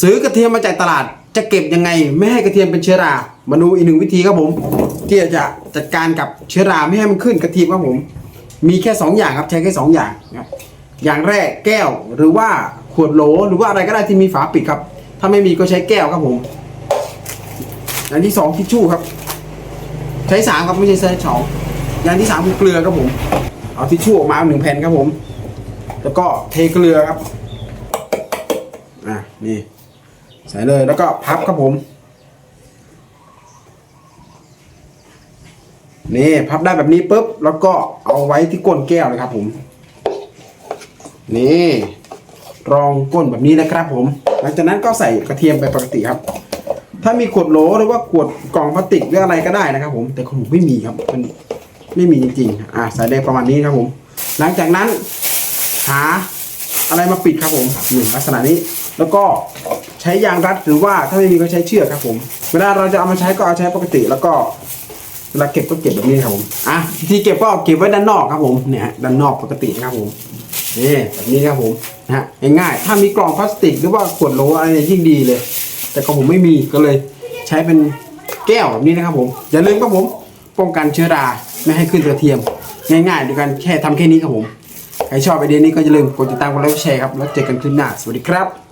ซื้อกระเทียมมาจากตลาดจะเก็บยังไง ไม่ให้กระเทียมเป็นเชื้อรา มาดูอีกหนึ่งวิธีครับผม ที่จะจัดการกับเชื้อราไม่ให้มันขึ้นกระเทียมครับผม มีแค่สองอย่างครับใช้แค่สองอย่างนะอย่างแรกแก้วหรือว่าขวดโหลหรือว่าอะไรก็ได้ที่มีฝาปิดครับ ถ้าไม่มีก็ใช้แก้วครับผมอย่างที่สองทิชชู่ครับ ใช้สามครับไม่ใช่ใช้สองอย่างที่สามคือเกลือครับผม เอาทิชชู่ออกมาหนึ่งแผ่นครับผม แล้วก็เทเกลือครับอะนี่ ใส่เลยแล้วก็พับครับผม นี่พับได้แบบนี้ปุ๊บแล้วก็เอาไว้ที่ก้นแก้วเลยครับผม นี่รองก้นแบบนี้นะครับผม หลังจากนั้นก็ใส่กระเทียมไปปกติครับ ถ้ามีขวดโหลหรือว่าขวดกล่องพลาสติกหรืออะไรก็ได้นะครับ ผม แต่ของผมไม่มีครับมันไม่มีจริงๆ อะใส่ได้ประมาณนี้ครับผม หลังจากนั้นหาอะไรมาปิดครับผมหนึ่งลักษณะนี้ แล้วก็ใช้ยางรัดหรือว่าถ้าไม่มีก็ใช้เชือกครับผม เวลาเราจะเอามาใช้ก็เอาใช้ปกติแล้วก็เวลาเก็บก็เก็บแบบนี้ครับผมอะที่เก็บก็เก็บไว้ด้านนอกครับผมเนี่ยด้านนอกปกตินะครับผมนี่แบบนี้ครับผมนะฮะง่ายๆถ้ามีกล่องพลาสติกหรือว่าขวดโหลอะไรเนี่ยยิ่งดีเลย แต่ของผมไม่มีก็เลยใช้เป็นแก้วแบบนี้นะครับผมอย่าลืมครับผมป้องกันเชื้อราไม่ให้ขึ้นกระเทียม ง่ายๆด้วยกันแค่ทำแค่นี้ครับผมใครชอบไอเดียนี้ก็อย่าลืมกดติดตามกดไลค์กดแชร์ครับแล้วเจอกันคลิปหน้าสวัสดีครับ